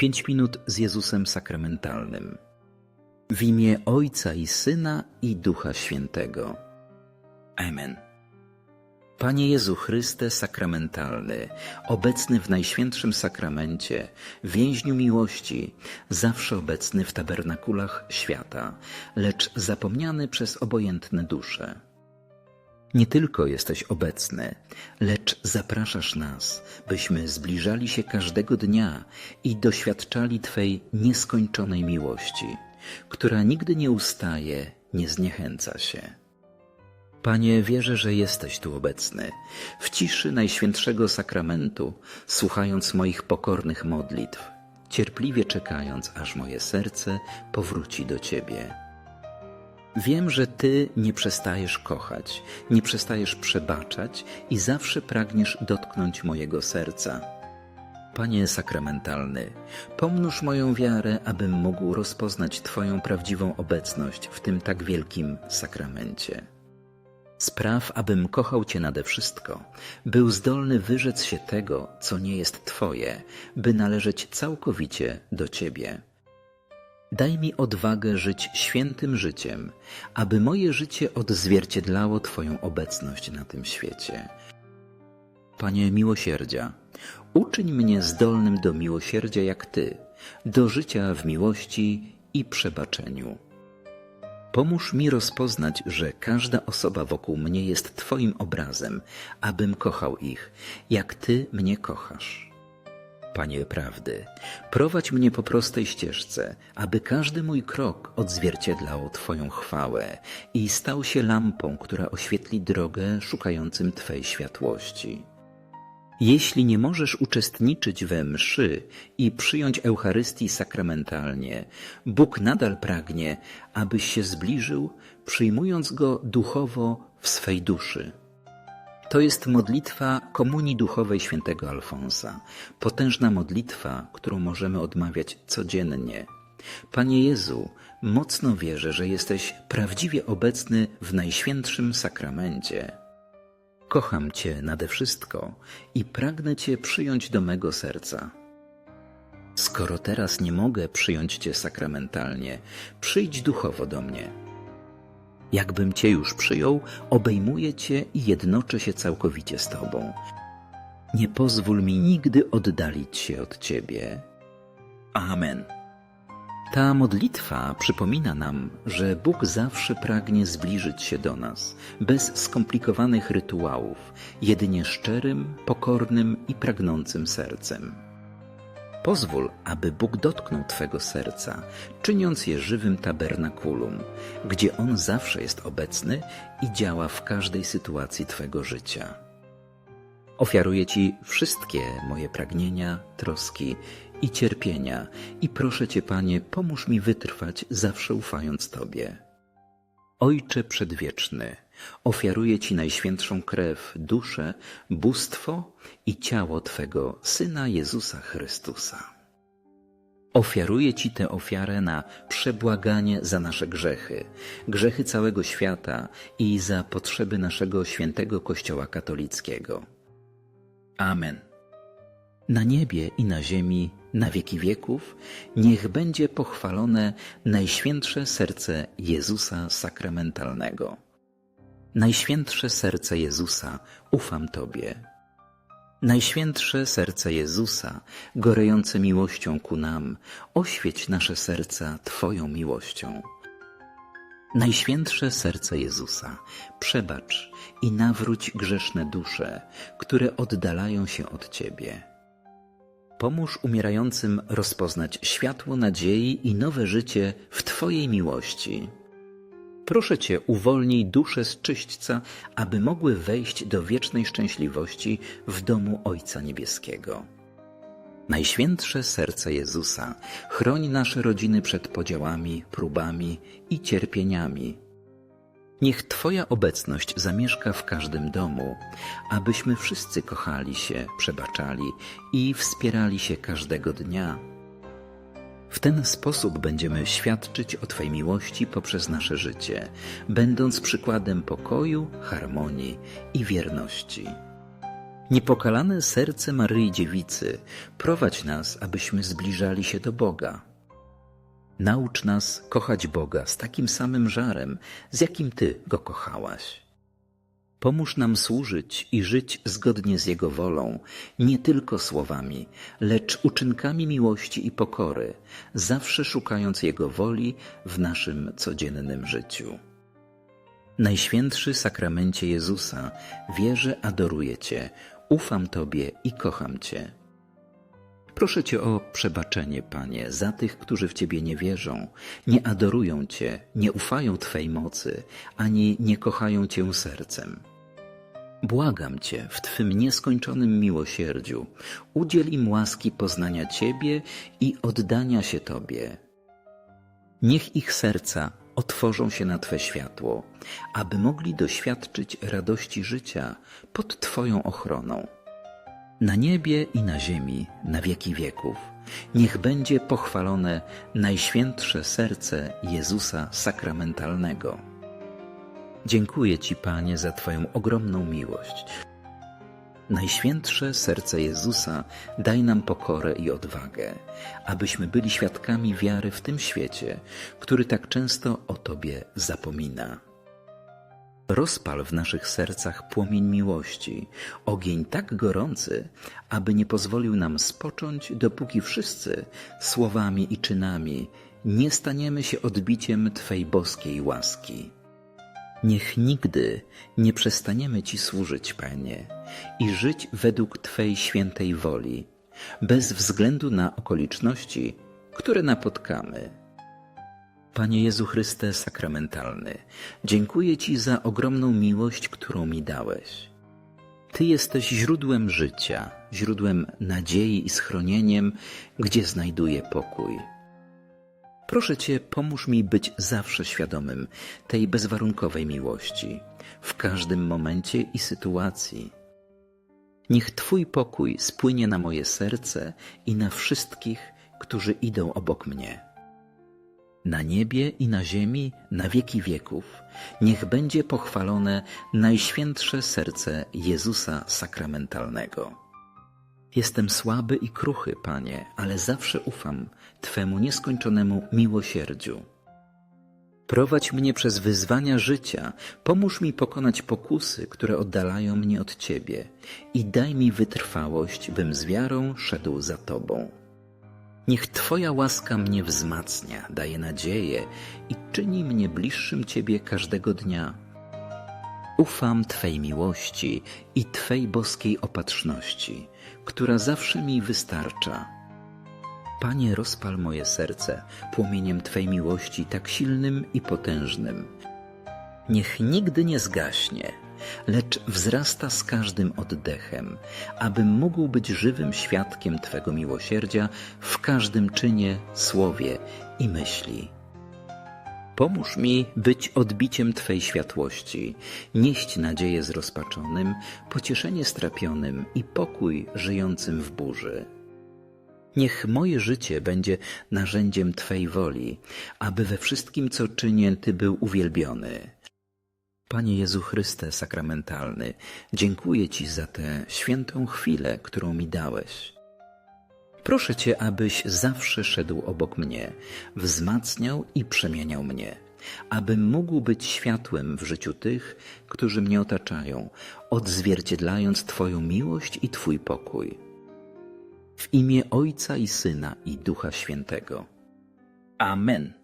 Pięć minut z Jezusem sakramentalnym. W imię Ojca i Syna i Ducha Świętego. Amen. Panie Jezu Chryste sakramentalny, obecny w Najświętszym Sakramencie, więźniu miłości, zawsze obecny w tabernakulach świata, lecz zapomniany przez obojętne dusze. Nie tylko jesteś obecny, lecz zapraszasz nas, byśmy zbliżali się każdego dnia i doświadczali Twej nieskończonej miłości, która nigdy nie ustaje, nie zniechęca się. Panie, wierzę, że jesteś tu obecny, w ciszy Najświętszego Sakramentu, słuchając moich pokornych modlitw, cierpliwie czekając, aż moje serce powróci do Ciebie. Wiem, że Ty nie przestajesz kochać, nie przestajesz przebaczać i zawsze pragniesz dotknąć mojego serca. Panie sakramentalny, pomnóż moją wiarę, abym mógł rozpoznać Twoją prawdziwą obecność w tym tak wielkim sakramencie. Spraw, abym kochał Cię nade wszystko, był zdolny wyrzec się tego, co nie jest Twoje, by należeć całkowicie do Ciebie. Daj mi odwagę żyć świętym życiem, aby moje życie odzwierciedlało Twoją obecność na tym świecie. Panie miłosierdzia, uczyń mnie zdolnym do miłosierdzia jak Ty, do życia w miłości i przebaczeniu. Pomóż mi rozpoznać, że każda osoba wokół mnie jest Twoim obrazem, abym kochał ich, jak Ty mnie kochasz. Panie prawdy, prowadź mnie po prostej ścieżce, aby każdy mój krok odzwierciedlał Twoją chwałę i stał się lampą, która oświetli drogę szukającym Twej światłości. Jeśli nie możesz uczestniczyć we mszy i przyjąć Eucharystii sakramentalnie, Bóg nadal pragnie, abyś się zbliżył, przyjmując Go duchowo w swej duszy. To jest modlitwa Komunii Duchowej Świętego Alfonsa, potężna modlitwa, którą możemy odmawiać codziennie. Panie Jezu, mocno wierzę, że jesteś prawdziwie obecny w Najświętszym Sakramencie. Kocham Cię nade wszystko i pragnę Cię przyjąć do mego serca. Skoro teraz nie mogę przyjąć Cię sakramentalnie, przyjdź duchowo do mnie. Jakbym Cię już przyjął, obejmuję Cię i jednoczę się całkowicie z Tobą. Nie pozwól mi nigdy oddalić się od Ciebie. Amen. Ta modlitwa przypomina nam, że Bóg zawsze pragnie zbliżyć się do nas, bez skomplikowanych rytuałów, jedynie szczerym, pokornym i pragnącym sercem. Pozwól, aby Bóg dotknął Twego serca, czyniąc je żywym tabernakulum, gdzie On zawsze jest obecny i działa w każdej sytuacji Twego życia. Ofiaruję Ci wszystkie moje pragnienia, troski i cierpienia i proszę Cię, Panie, pomóż mi wytrwać, zawsze ufając Tobie. Ojcze Przedwieczny, ofiaruję Ci najświętszą krew, duszę, bóstwo i ciało Twego Syna Jezusa Chrystusa. Ofiaruję Ci tę ofiarę na przebłaganie za nasze grzechy, grzechy całego świata i za potrzeby naszego świętego Kościoła katolickiego. Amen. Na niebie i na ziemi, na wieki wieków, niech będzie pochwalone Najświętsze Serce Jezusa Sakramentalnego. Najświętsze Serce Jezusa, ufam Tobie. Najświętsze serce Jezusa, gorejące miłością ku nam, oświeć nasze serca Twoją miłością. Najświętsze serce Jezusa, przebacz i nawróć grzeszne dusze, które oddalają się od Ciebie. Pomóż umierającym rozpoznać światło nadziei i nowe życie w Twojej miłości. Proszę Cię, uwolnij dusze z czyśćca, aby mogły wejść do wiecznej szczęśliwości w domu Ojca Niebieskiego. Najświętsze serce Jezusa, chroń nasze rodziny przed podziałami, próbami i cierpieniami. Niech Twoja obecność zamieszka w każdym domu, abyśmy wszyscy kochali się, przebaczali i wspierali się każdego dnia w ten sposób będziemy świadczyć o Twej miłości poprzez nasze życie, będąc przykładem pokoju, harmonii i wierności. Niepokalane serce Maryi Dziewicy, prowadź nas, abyśmy zbliżali się do Boga. Naucz nas kochać Boga z takim samym żarem, z jakim Ty Go kochałaś. Pomóż nam służyć i żyć zgodnie z Jego wolą, nie tylko słowami, lecz uczynkami miłości i pokory, zawsze szukając Jego woli w naszym codziennym życiu. Najświętszy sakramencie Jezusa, wierzę, adoruję Cię, ufam Tobie i kocham Cię. Proszę Cię o przebaczenie, Panie, za tych, którzy w Ciebie nie wierzą, nie adorują Cię, nie ufają Twej mocy, ani nie kochają Cię sercem. Błagam Cię w Twym nieskończonym miłosierdziu, udziel im łaski poznania Ciebie i oddania się Tobie. Niech ich serca otworzą się na Twe światło, aby mogli doświadczyć radości życia pod Twoją ochroną. Na niebie i na ziemi, na wieki wieków, niech będzie pochwalone Najświętsze Serce Jezusa Sakramentalnego. Dziękuję Ci, Panie, za Twoją ogromną miłość. Najświętsze serce Jezusa daj nam pokorę i odwagę, abyśmy byli świadkami wiary w tym świecie, który tak często o Tobie zapomina. Rozpal w naszych sercach płomień miłości, ogień tak gorący, aby nie pozwolił nam spocząć, dopóki wszyscy słowami i czynami nie staniemy się odbiciem Twej boskiej łaski. Niech nigdy nie przestaniemy Ci służyć, Panie, i żyć według Twej świętej woli, bez względu na okoliczności, które napotkamy. Panie Jezu Chryste sakramentalny, dziękuję Ci za ogromną miłość, którą mi dałeś. Ty jesteś źródłem życia, źródłem nadziei i schronieniem, gdzie znajduję pokój. Proszę Cię, pomóż mi być zawsze świadomym tej bezwarunkowej miłości, w każdym momencie i sytuacji. Niech Twój pokój spłynie na moje serce i na wszystkich, którzy idą obok mnie. Na niebie i na ziemi, na wieki wieków, niech będzie pochwalone Najświętsze Serce Jezusa Sakramentalnego. Jestem słaby i kruchy, Panie, ale zawsze ufam Twemu nieskończonemu miłosierdziu. Prowadź mnie przez wyzwania życia, pomóż mi pokonać pokusy, które oddalają mnie od Ciebie i daj mi wytrwałość, bym z wiarą szedł za Tobą. Niech Twoja łaska mnie wzmacnia, daje nadzieję i czyni mnie bliższym Ciebie każdego dnia. Ufam Twej miłości i Twej boskiej opatrzności, która zawsze mi wystarcza. Panie, rozpal moje serce płomieniem Twej miłości tak silnym i potężnym. Niech nigdy nie zgaśnie, lecz wzrasta z każdym oddechem, abym mógł być żywym świadkiem Twego miłosierdzia w każdym czynie, słowie i myśli. Pomóż mi być odbiciem Twej światłości, nieść nadzieję zrozpaczonym, pocieszenie strapionym i pokój żyjącym w burzy. Niech moje życie będzie narzędziem Twej woli, aby we wszystkim, co czynię, Ty był uwielbiony. Panie Jezu Chryste sakramentalny, dziękuję Ci za tę świętą chwilę, którą mi dałeś. Proszę Cię, abyś zawsze szedł obok mnie, wzmacniał i przemieniał mnie, abym mógł być światłem w życiu tych, którzy mnie otaczają, odzwierciedlając Twoją miłość i Twój pokój. W imię Ojca i Syna i Ducha Świętego. Amen.